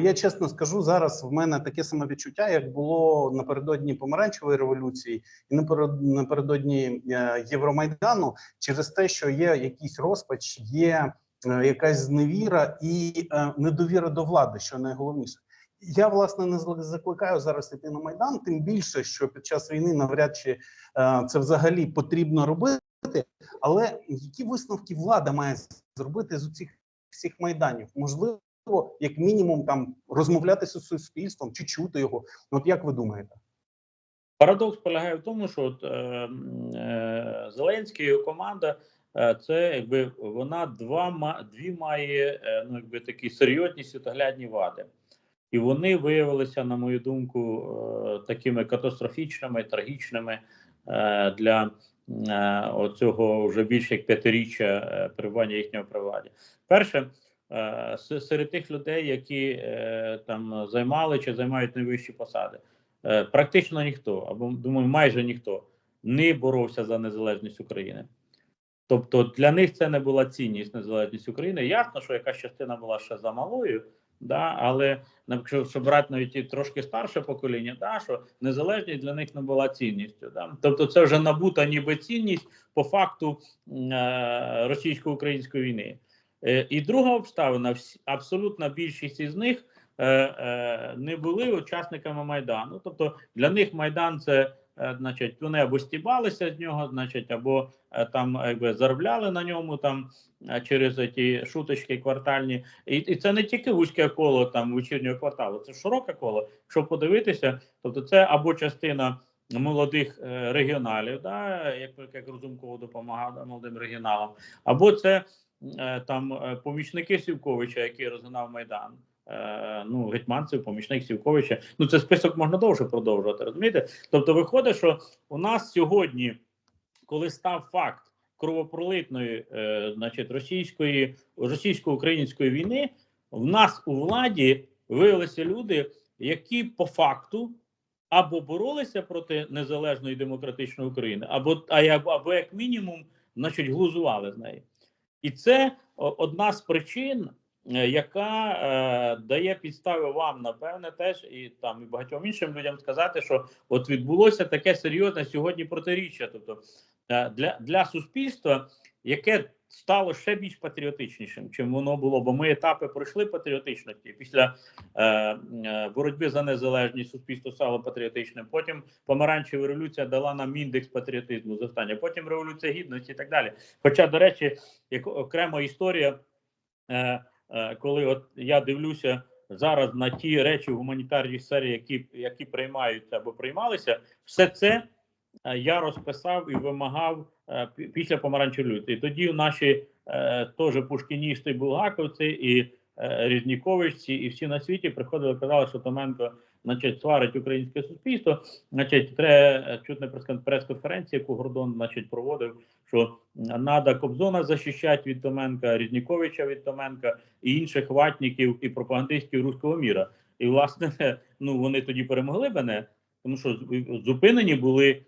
я чесно скажу, зараз в мене таке саме відчуття, як було напередодні помаранчевої революції і наперед- напередодні е, Євромайдану, через те, що є якийсь розпач, є е, якась зневіра і е, недовіра до влади, що найголовніше. Я власне не закликаю зараз йти на майдан, тим більше, що під час війни навряд чи це взагалі потрібно робити. Але які висновки влада має зробити з цих всіх майданів? Можливо, як мінімум, там розмовляти з суспільством чи чути його. От як ви думаєте? Парадокс полягає в тому, що от, е, е, Зеленський його команда е, це якби вона два ма- дві має е, ну якби такі серйозні світоглядні вади, і вони виявилися, на мою думку, е, такими катастрофічними, трагічними е, для е, оцього вже більше як п'ятиріччя е, перебування їхнього при владі. Перше. Е, Серед тих людей, які е, там займали чи займають найвищі посади, Е, практично ніхто, або думаю, майже ніхто не боровся за незалежність України. Тобто для них це не була цінність незалежність України. Ясно, що якась частина була ще замалою, да, але якщо брати навіть і трошки старше покоління, да, що незалежність для них не була цінністю. Да. Тобто це вже набута ніби цінність по факту е, російсько-української війни. Е, і друга обставина: абсолютна більшість із них е, е, не були учасниками майдану. Тобто для них майдан це, значить, вони або стібалися з нього, значить, або там якби заробляли на ньому там через ті шуточки квартальні. І, і це не тільки вузьке коло там вечірнього кварталу, це широке коло. Якщо подивитися, тобто це або частина. Молодих регіоналів, да, як, як Розумков допомагав да, молодим регіоналам, або це там е, помічники Сівковича, який розгнав Майдан, е, ну, Гетьманцев, помічник Сівковича. Ну, це список можна довше продовжувати, розумієте? Тобто, виходить, що у нас сьогодні, коли став факт кровопролитної, е, значить, російської, російсько-української війни, в нас у владі виявилися люди, які по факту або боролися проти незалежної демократичної України, або або як мінімум, значить, глузували з неї. І це одна з причин, е, яка е, дає підстави вам, напевне, теж і там і багатьом іншим людям сказати, що от відбулося таке серйозне сьогодні протиріччя. Тобто е, для, для суспільства, яке стало ще більш патріотичнішим, чим воно було, бо ми етапи пройшли патріотичності після е, е, боротьби за незалежність суспільство стало патріотичним. Потім помаранчева революція дала нам індекс патріотизму зростання. Потім революція гідності і так далі. Хоча, до речі, як окрема історія, е, е, коли от я дивлюся зараз на ті речі в гуманітарній сфері, які, які приймаються або приймалися, все це е, я розписав і вимагав після помаранчевої революції. Тоді наші е, теж пушкіністи, булгаковці і е, Різніковичці, і всі на світі приходили, казали, що Томенко значить, сварить українське суспільство. Значить, треба чутне прес- прес-конференції, яку Гордон значить, проводив, що треба Кобзона захищати від Томенка, Різніковича від Томенка і інших ватників і пропагандистів руського міра. І власне, ну вони тоді перемогли мене, тому що зупинені були е,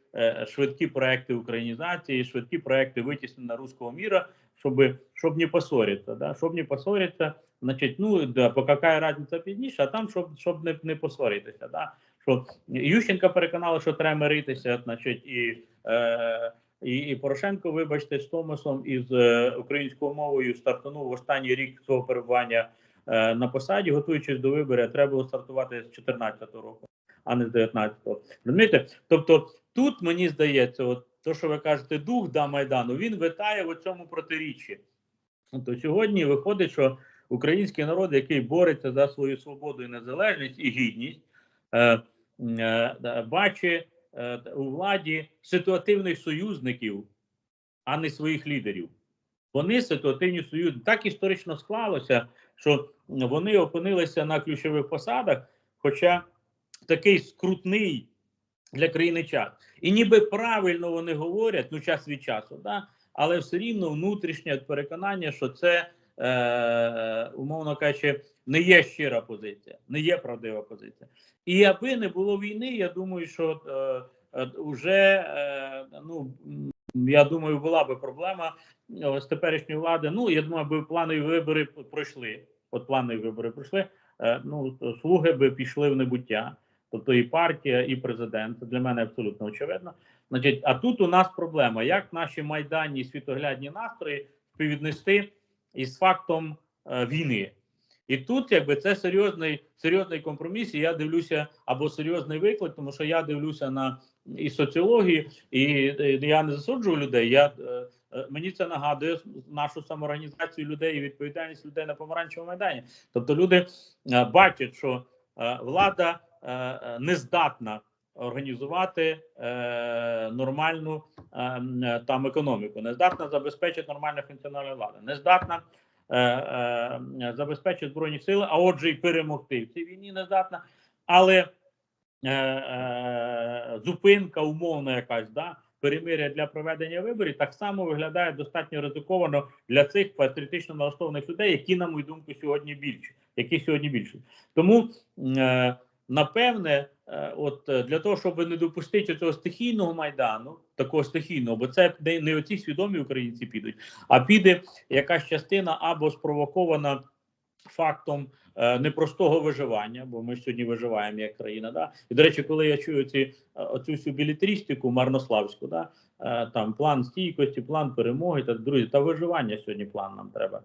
швидкі проекти українізації, швидкі проекти витіснення руського міра, щоб, щоб не поссоритися. Да? Щоб не поссоритися, значить, ну да, по яка разниця пізніше, а там щоб, щоб не, не посваритися. Да? Що Ющенка переконала, що треба миритися, значить, і, е, і, і Порошенко, вибачте, з Томасом із е, українською мовою стартанув в останній рік свого перебування е, на посаді, готуючись до виборів, треба було стартувати з 2014 року, а не з 19-го. Розумієте? Тобто тут мені здається, от то, що ви кажете, дух да Майдану, він витає в цьому протиріччі. То сьогодні виходить, що український народ, який бореться за свою свободу і незалежність і гідність, е, е, бачить е, у владі ситуативних союзників, а не своїх лідерів. Вони ситуативні союзники. Так історично склалося, що вони опинилися на ключових посадах, хоча такий скрутний для країни час. І ніби правильно вони говорять, ну час від часу, да? але все рівно внутрішнє переконання, що це, е, умовно кажучи, не є щира позиція, не є правдива позиція. І аби не було війни, я думаю, що е, е, е, ну. Я думаю, була би проблема е, з теперішньої влади. Ну, я думаю, аби планові вибори пройшли. От планові вибори пройшли, е, ну слуги би пішли в небуття. Тобто і партія, і президент. Це для мене абсолютно очевидно. Значить, а тут у нас проблема: як наші майданні світоглядні настрої співвіднести із фактом е, війни. І тут, якби це серйозний серйозний компроміс. І я дивлюся або серйозний виклик, тому що я дивлюся на і соціологію, і, і я не засуджую людей. Я е, е, мені це нагадує нашу самоорганізацію людей і відповідальність людей на помаранчевому майдані. Тобто, люди е, бачать, що е, влада е, е, не здатна організувати е, нормальну е, е, там економіку, не здатна забезпечити нормальне функціональне влади, не здатна е, е, забезпечити збройні сили, а отже, і перемогти в цій війні не здатна. Але е, е, зупинка умовна якась да перемиря для проведення виборів так само виглядає достатньо ризиковано для цих патріотично налаштованих людей, які, на мою думку, сьогодні більші, які сьогодні більші. Тому е, напевне, е, от е, для того, щоб не допустити цього стихійного майдану, такого стихійного, бо це не, оці свідомі українці підуть, а піде якась частина або спровокована фактом е, непростого виживання, бо ми сьогодні виживаємо як країна. Да? І до речі, коли я чую ці оцю всю білітрістику марнославську, да? там план стійкості, план перемоги та друзі, та виживання сьогодні план нам треба.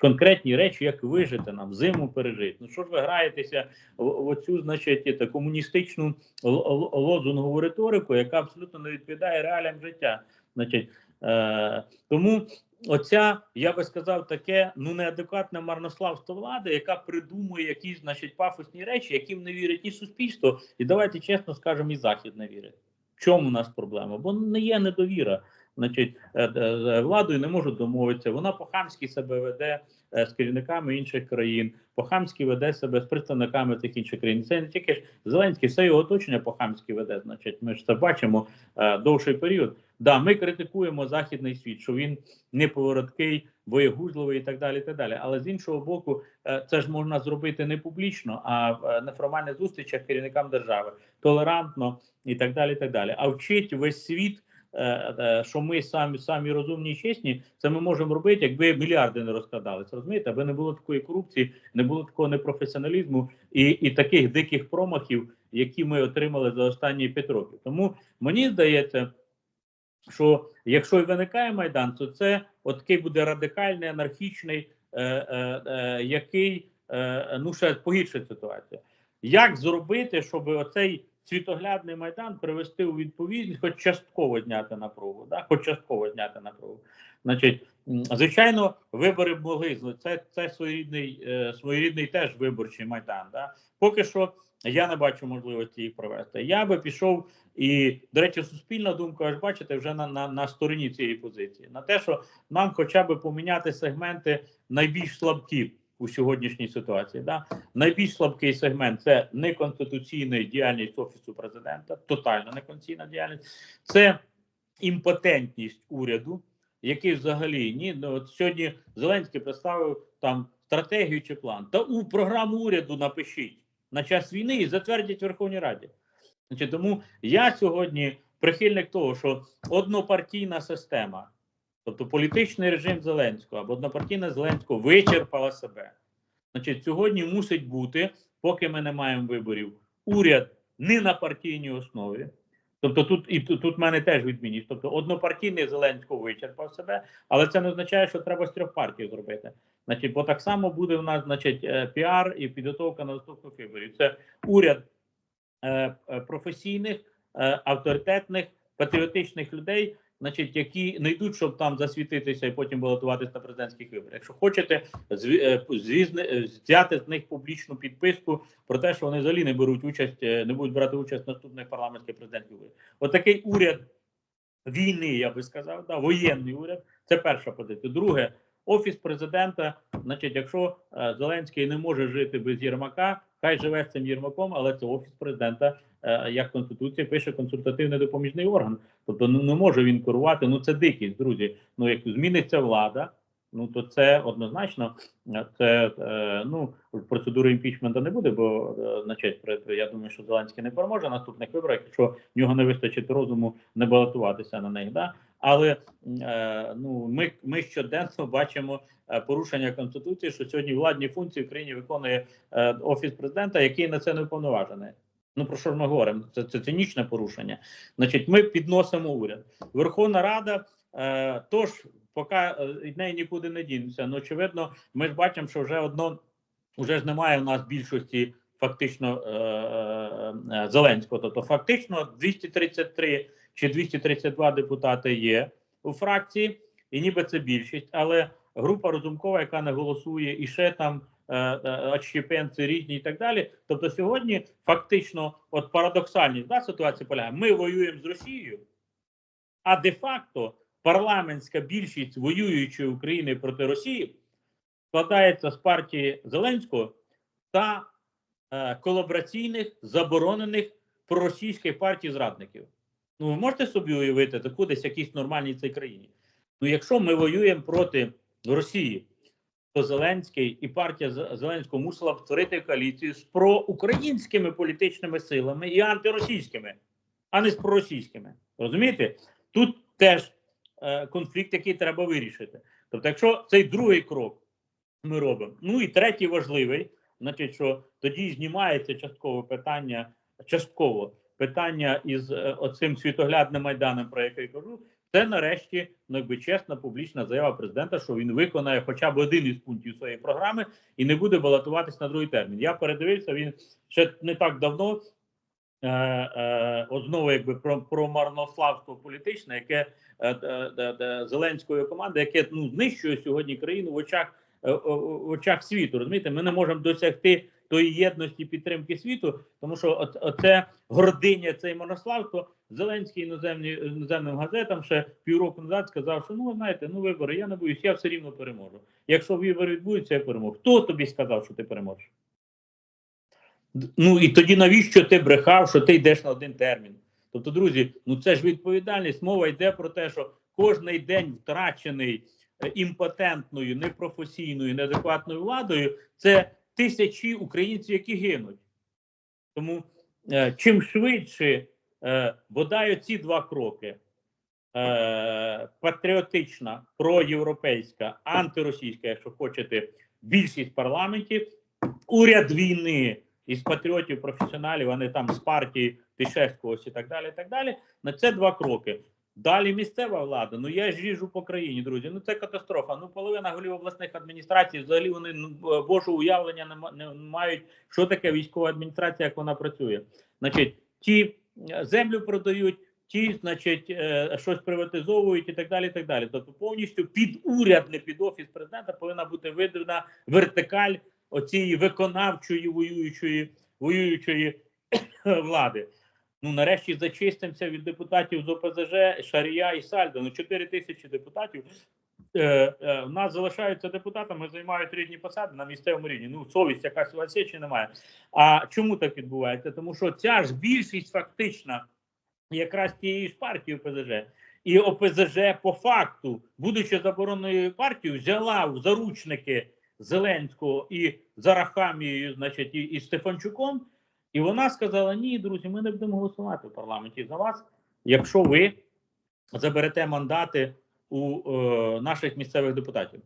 Конкретні речі, як вижити нам, зиму пережити. Ну що ж ви граєтеся в, оцю, значить, та, комуністичну лозунгову риторику, яка абсолютно не відповідає реаліям життя. Значить, е, тому оця, я би сказав, таке ну неадекватне марнославство влади, яка придумує якісь, значить, пафосні речі, яким не вірить і суспільство, і давайте чесно скажемо, і захід не вірить. В чому у нас проблема? Бо не є недовіра. Значить, е, е, владою не можуть домовитися. Вона по-хамськи себе веде е, з керівниками інших країн, по-хамськи веде себе з представниками цих інших країн. Це не тільки ж Зеленський, все його оточення по-хамськи веде. Значить, ми ж це бачимо довший період. Да, ми критикуємо західний світ, що він неповороткий, боєгузливий і так далі. і так далі. Але з іншого боку, це ж можна зробити не публічно, а в неформальних зустрічах керівникам держави, толерантно і так далі. і так далі. А вчить весь світ. Е, е, Що ми самі самі розумні і чесні, це ми можемо робити, якби мільярди не розкладалися. Розумієте, аби не було такої корупції, не було такого непрофесіоналізму і, і таких диких промахів, які ми отримали за останні п'ять років. Тому мені здається, що якщо і виникає майдан, то це от такий буде радикальний, анархічний, е, е, е, який е, ну ще погіршить ситуацію. Як зробити, щоб оцей світоглядний майдан привести у відповідність, хоч частково зняти напругу, да? хоч частково зняти напругу. Значить, звичайно, вибори були це, це своєрідний, е, своєрідний теж виборчий майдан. Да? Поки що я не бачу можливості їх провести. Я би пішов і, до речі, суспільна думка, аж бачите, вже на, на, на стороні цієї позиції, на те, що нам хоча б поміняти сегменти найбільш слабкі у сьогоднішній ситуації. Да? Найбільш слабкий сегмент це неконституційна діяльність офісу президента, тотально неконституційна діяльність, це імпотентність уряду, який взагалі ні, ну от сьогодні Зеленський представив там стратегію чи план. Та у програму уряду напишіть на час війни і затвердять Верховній Раді. Значить, тому я сьогодні прихильник того, що однопартійна система, тобто політичний режим Зеленського або однопартійна Зеленського вичерпала себе. Значить, сьогодні мусить бути, поки ми не маємо виборів, уряд не на партійній основі. Тобто тут і тут, в мене теж відмінність. Тобто однопартійний Зеленського вичерпав себе, але це не означає, що треба з трьох партій зробити. Значить, бо так само буде в нас, значить, е, піар і підготовка на наступних виборів. Це уряд е, е, професійних, авторитетних, патріотичних людей, значить, які не йдуть, щоб там засвітитися і потім балотуватися на президентських виборах. Якщо хочете, е, звізне- е, взяти з них публічну підписку про те, що вони взагалі не беруть участь, е, не будуть брати участь в наступних парламентських президентських виборах. Отакий уряд війни, я би сказав, да, воєнний уряд. Це перша позиція. Друге, офіс президента. Значить, якщо Зеленський не може жити без Єрмака, хай живе цим Єрмаком, але це офіс президента, е, як конституція пише консультативний допоміжний орган. Тобто, ну не може він керувати. Ну це дикість, друзі. Ну як зміниться влада. Ну то це однозначно. е, Це е, ну процедури імпічменту не буде, бо е, значить, я думаю, що Зеленський не переможе наступних виборах, якщо в нього не вистачить розуму не балотуватися на них. Да? Але е, ну ми, ми щоденно бачимо е, порушення конституції, що сьогодні владні функції в країні виконує е, офіс президента, який на це не уповноважений. Ну про що ж ми говоримо? Це, це цинічне порушення. Значить, ми підносимо уряд. Верховна Рада е, тож, поки неї нікуди не дінемося. Ну очевидно, ми ж бачимо, що вже одно вже ж немає у нас більшості фактично е, е, Зеленського. Тобто, фактично 233 чи 232 депутати є у фракції, і ніби це більшість, але група Розумкова, яка не голосує, і ще там е, е, отщепенці різні і так далі. Тобто, сьогодні фактично, от парадоксальність да, ситуація полягає. Ми воюємо з Росією, а де-факто парламентська більшість воюючої України проти Росії складається з партії Зеленського та е, колабораційних заборонених проросійських партій зрадників. Ну, ви можете собі уявити таку десь якійсь нормальній цій країні. Ну, якщо ми воюємо проти Росії, то Зеленський і партія Зеленського мусила б створити коаліцію з проукраїнськими політичними силами і антиросійськими, а не з проросійськими. Розумієте? Тут теж е, конфлікт, який треба вирішити. Тобто, якщо цей другий крок ми робимо, ну і третій важливий, значить, що тоді знімається частково питання, частково питання із е, оцим світоглядним майданом, про який кажу. Це нарешті ну, якби чесна публічна заява президента, що він виконає хоча б один із пунктів своєї програми і не буде балотуватись на другий термін. Я передивився. Він ще не так давно е, е, от знову якби про, про марнославство політичне, яке е, е, е, е, Зеленської команди, яке ну знищує сьогодні країну в очах е, в очах світу. Розумієте, ми не можемо досягти тої єдності підтримки світу, тому що оце гординя, цей марнославство. Зеленський іноземні іноземним газетам ще півроку назад сказав, що ну знаєте, ну вибори, я не боюсь, я все рівно переможу. Якщо вибори відбудуться, я переможу. Хто тобі сказав, що ти переможеш? Ну і тоді навіщо ти брехав, що ти йдеш на один термін? Тобто, друзі, ну це ж відповідальність. Мова йде про те, що кожний день втрачений е, імпотентною, непрофесійною, неадекватною владою, це тисячі українців, які гинуть. Тому е, чим швидше е, бодай ці два кроки. Е, патріотична, проєвропейська, антиросійська, якщо хочете, більшість в парламенті, уряд війни із патріотів, професіоналів, а не там з партії Тишевського і так далі. і так далі. На це два кроки. Далі місцева влада. Ну я ж їжджу по країні, друзі. Ну це катастрофа. Ну половина голів обласних адміністрацій взагалі вони ну, божого уявлення не, не мають, що таке військова адміністрація, як вона працює. Значить, ті е, землю продають, ті, значить, е, щось приватизовують і так далі. і так далі. Тобто повністю під уряд, не під офіс президента повинна бути видана вертикаль оцієї виконавчої воюючої воюючої влади. Ну, нарешті зачистимося від депутатів з ОПЗЖ, Шарія і Сальдо. Ну, 4 тисячі депутатів. Е, е, в нас залишаються депутатами, займають різні посади на місцевому рівні. Ну, совість якась у вас є чи немає. А чому так відбувається? Тому що ця ж більшість фактична, якраз тієї ж партії ОПЗЖ, і ОПЗЖ по факту, будучи забороненою партією, взяла в заручники Зеленського і Зарахамією, значить, і, і Стефанчуком. І вона сказала: Ні, друзі, ми не будемо голосувати в парламенті за вас, якщо ви заберете мандати у е, наших місцевих депутатів.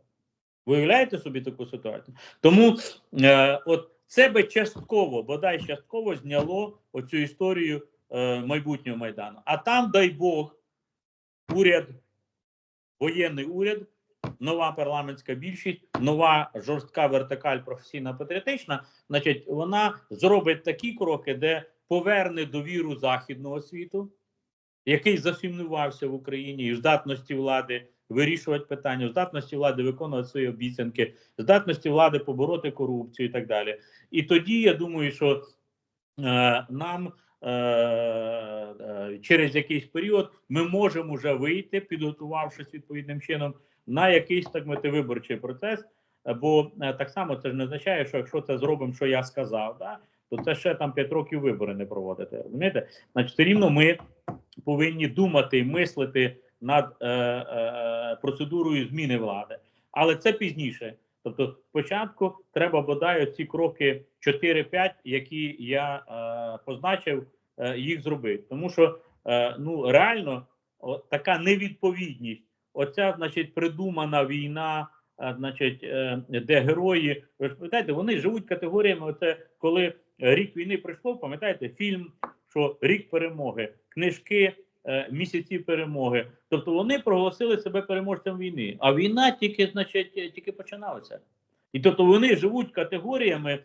Ви уявляєте собі таку ситуацію? Тому е, от це би частково, бодай частково зняло оцю історію е, майбутнього майдану. А там, дай Бог, уряд, воєнний уряд, нова парламентська більшість, нова жорстка вертикаль професійна патріотична, значить, вона зробить такі кроки, де поверне довіру західного світу, який засумнівався в Україні і в здатності влади вирішувати питання, в здатності влади виконувати свої обіцянки, здатності влади побороти корупцію і так далі. І тоді я думаю, що е, нам е, е, через якийсь період ми можемо вже вийти, підготувавшись відповідним чином на якийсь так мати виборчий процес. Бо е, так само це ж не означає, що якщо це зробимо, що я сказав, да, то це ще там 5 років вибори не проводити. Розумієте? Значить, все рівно ми повинні думати і мислити над е, е, процедурою зміни влади, але це пізніше. Тобто, спочатку треба бодай ці кроки 4-5, які я е, позначив, е, їх зробити. Тому що е, ну реально от така невідповідність. Оця, значить, придумана війна, е, значить, е, де герої. Ви ж пам'ятаєте, вони живуть категоріями. Оце коли рік війни прийшов, пам'ятаєте, фільм, що рік перемоги, книжки, е, місяці перемоги. Тобто вони проголосили себе переможцем війни. А війна тільки, значить, тільки починалася. І тобто вони живуть категоріями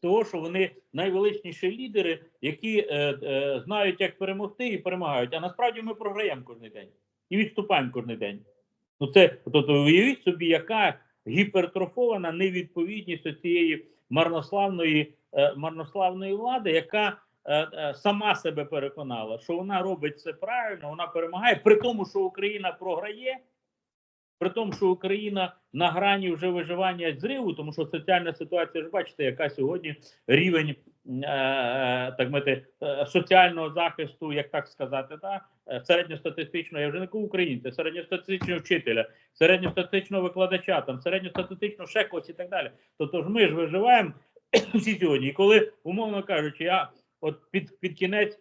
того, що вони найвеличніші лідери, які е, е, знають, як перемогти і перемагають. А насправді ми програємо кожен день і відступаємо кожен день. Ну це тобто, уявіть собі, яка гіпертрофована невідповідність цієї марнославної, е, марнославної влади, яка е, е, сама себе переконала, що вона робить це правильно, вона перемагає, при тому, що Україна програє. При тому, що Україна на грані вже виживання зриву, тому що соціальна ситуація ж бачите, яка сьогодні рівень так мати е, соціального захисту, як так сказати, та е, середньостатистичного, я вже не кажу українця, середньостатистичного вчителя, середньостатистичного викладача, там середньостатистичного ще когось і так далі. Тобто ж ми ж виживаємо сьогодні. І коли, умовно кажучи, я от під, під кінець,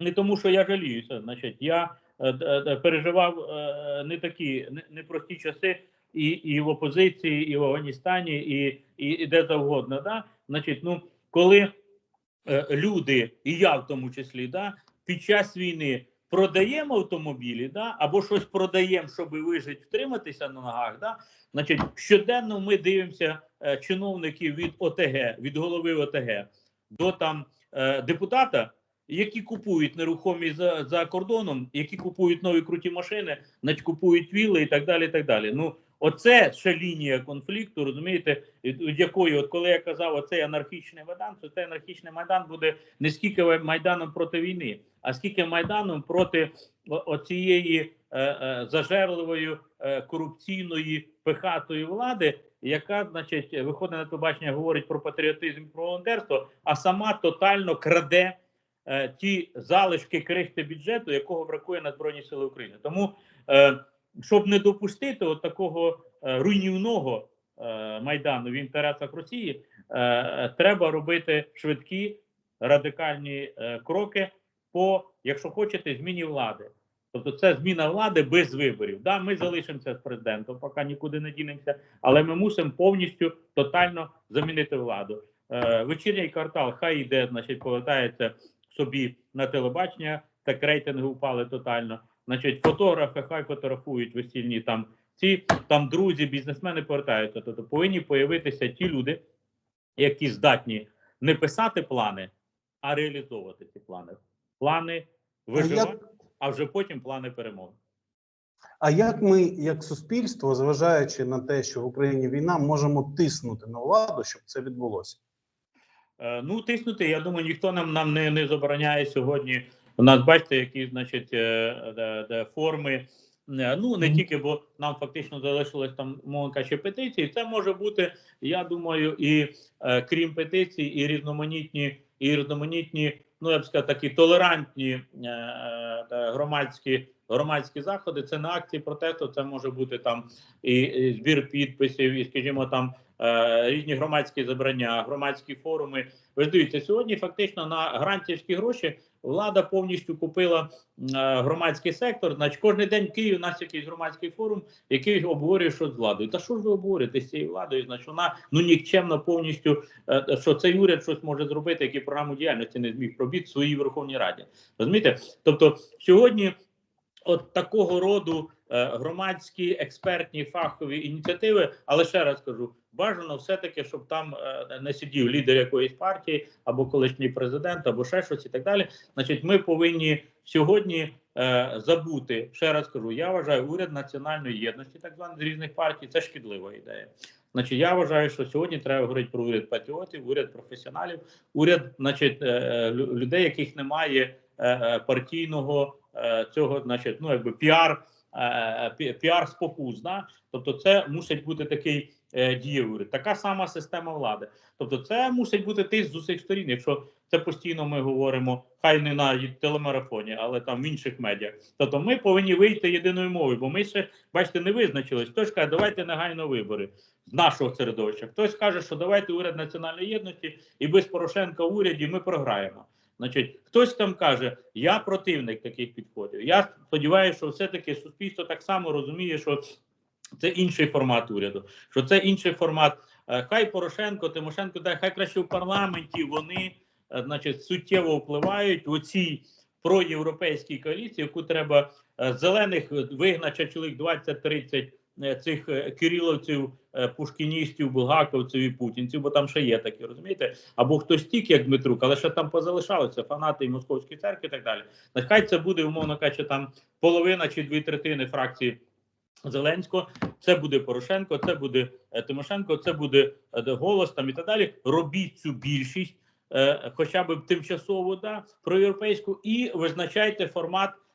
не тому, що я жаліюся, значить, я е, переживав е, не такі не- непрості часи і, і в опозиції, і в Афганістані, і, і, і де завгодно. Да? Значить, ну коли е, люди, і я в тому числі, да, під час війни продаємо автомобілі, да, або щось продаємо, щоб вижити, втриматися на ногах. Да, значить, щоденно ми дивимося е, чиновників від ОТГ, від голови ОТГ до там е, депутата, які купують нерухомість за, за кордоном, які купують нові круті машини, купують вілли і так далі. І так далі. Ну, оце ще лінія конфлікту, розумієте, від, якої, от коли я казав, оцей анархічний майдан, то цей анархічний майдан буде не скільки майданом проти війни, а скільки майданом проти оцієї е, е, зажерливої е, корупційної пихатої влади, яка, значить, виходить на телебачення, говорить про патріотизм, про волонтерство, а сама тотально краде е, ті залишки крихти бюджету, якого бракує на збройні сили України. Тому, е, щоб не допустити от такого е, руйнівного е, майдану в інтересах Росії, е, треба робити швидкі радикальні кроки по, якщо хочете, зміні влади. Тобто це зміна влади без виборів. Да, ми залишимося з президентом, поки нікуди не дінемося, але ми мусимо повністю тотально замінити владу. Вечірній квартал хай йде, значить, повертається собі на телебачення, так рейтинги впали тотально. Значить, фотографи хай фотографують весільні там ці там друзі, бізнесмени повертаються. Тобто повинні появитися ті люди, які здатні не писати плани, а реалізовувати ці плани. Плани виживання, а вже потім плани перемоги. А як ми, як суспільство, зважаючи на те, що в Україні війна, можемо тиснути на владу, щоб це відбулося? Е, Ну, тиснути, я думаю, ніхто нам нам не, не забороняє сьогодні. У нас бачите, які значить е, де, де форми. Е, Ну не тільки, бо нам фактично залишилось там мовно кажучи, петиції. Це може бути, я думаю, і е, крім петицій, і різноманітні, і різноманітні, ну я б сказав, такі толерантні е, е, громадські громадські заходи. Це на акції протесту. Це може бути там і, і збір підписів, і скажімо, там різні громадські забрання, громадські форуми. Ви ж дивіться, сьогодні фактично на грантівські гроші влада повністю купила е, громадський сектор. Значить, кожен день в Києві у нас якийсь громадський форум, який обговорює що з владою. Та що ж ви обговорюєте з цією владою? Значить, вона ну нікчемно повністю, е, що цей уряд щось може зробити, який програму діяльності не зміг пробити в своїй Верховній Раді. Розумієте? Тобто сьогодні от такого роду е, громадські експертні фахові ініціативи, але ще раз кажу, бажано все-таки, щоб там е, не сидів лідер якоїсь партії або колишній президент, або ще щось і так далі. Значить, ми повинні сьогодні е, забути. Ще раз кажу, я вважаю уряд національної єдності, так званий з різних партій. Це шкідлива ідея. Значить, я вважаю, що сьогодні треба говорити про уряд патріотів, уряд професіоналів, уряд, значить, е, е, лю- людей, яких немає е, е, партійного е, цього, значить, ну якби піар, е, пі- піар спокус. Да? Тобто, це мусить бути такий е, дієвий. Така сама система влади. Тобто, це мусить бути тиск з усіх сторін. Якщо це постійно ми говоримо, хай не на телемарафоні, але там в інших медіа. Тобто, ми повинні вийти єдиною мовою, бо ми ще бачите, не визначились. Хтось каже, давайте негайно вибори з нашого середовища. Хтось каже, що давайте уряд національної єдності, і без Порошенка в уряді ми програємо. Значить, хтось там каже, я противник таких підходів. Я сподіваюся, що все-таки суспільство так само розуміє, що це інший формат уряду, що це інший формат. Е, Хай Порошенко, Тимошенко, та хай краще в парламенті вони, е, значить, суттєво впливають у цій проєвропейській коаліції, яку треба е, зелених вигнати чоловік 20-30 е, цих кириловців, пушкіністів, булгаковців і путінців, бо там ще є такі, розумієте? Або хтось тік, як Дмитрук, але ще там позалишалися фанати і московської церкви і так далі. Нехай це буде, умовно кажучи, там половина чи дві третини фракції Зеленського, це буде Порошенко, це буде е, Тимошенко, це буде е, голос там і так далі. Робіть цю більшість, е, хоча б тимчасово, да, проєвропейську, і визначайте формат, е, е,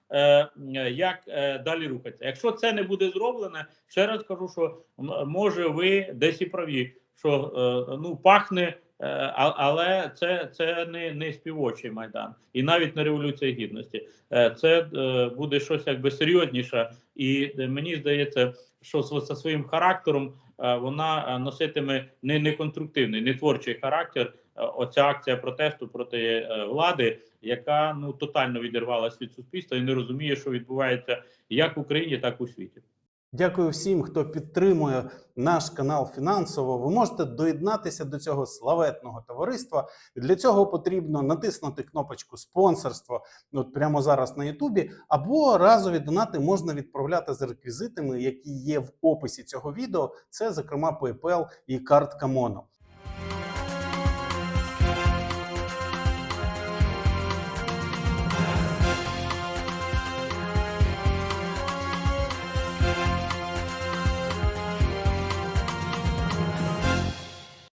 як е, далі рухатися. Якщо це не буде зроблено, ще раз кажу, що може ви десь і праві, що е, ну пахне. е, Але це, це не, не співочий майдан, і навіть не революція гідності. Е, Це е, буде щось якби серйозніше, і е, мені здається, що за своїм характером е, вона е, носитиме не, не конструктивний, не творчий характер. Е, Оця акція протесту проти е, влади, яка ну тотально відірвалася від суспільства і не розуміє, що відбувається як в Україні, так і у світі. Дякую всім, хто підтримує наш канал фінансово. Ви можете доєднатися до цього славетного товариства. Для цього потрібно натиснути кнопочку спонсорство от прямо зараз на Ютубі, або разові донати можна відправляти з реквізитами, які є в описі цього відео. Це, зокрема, PayPal і картка Моно.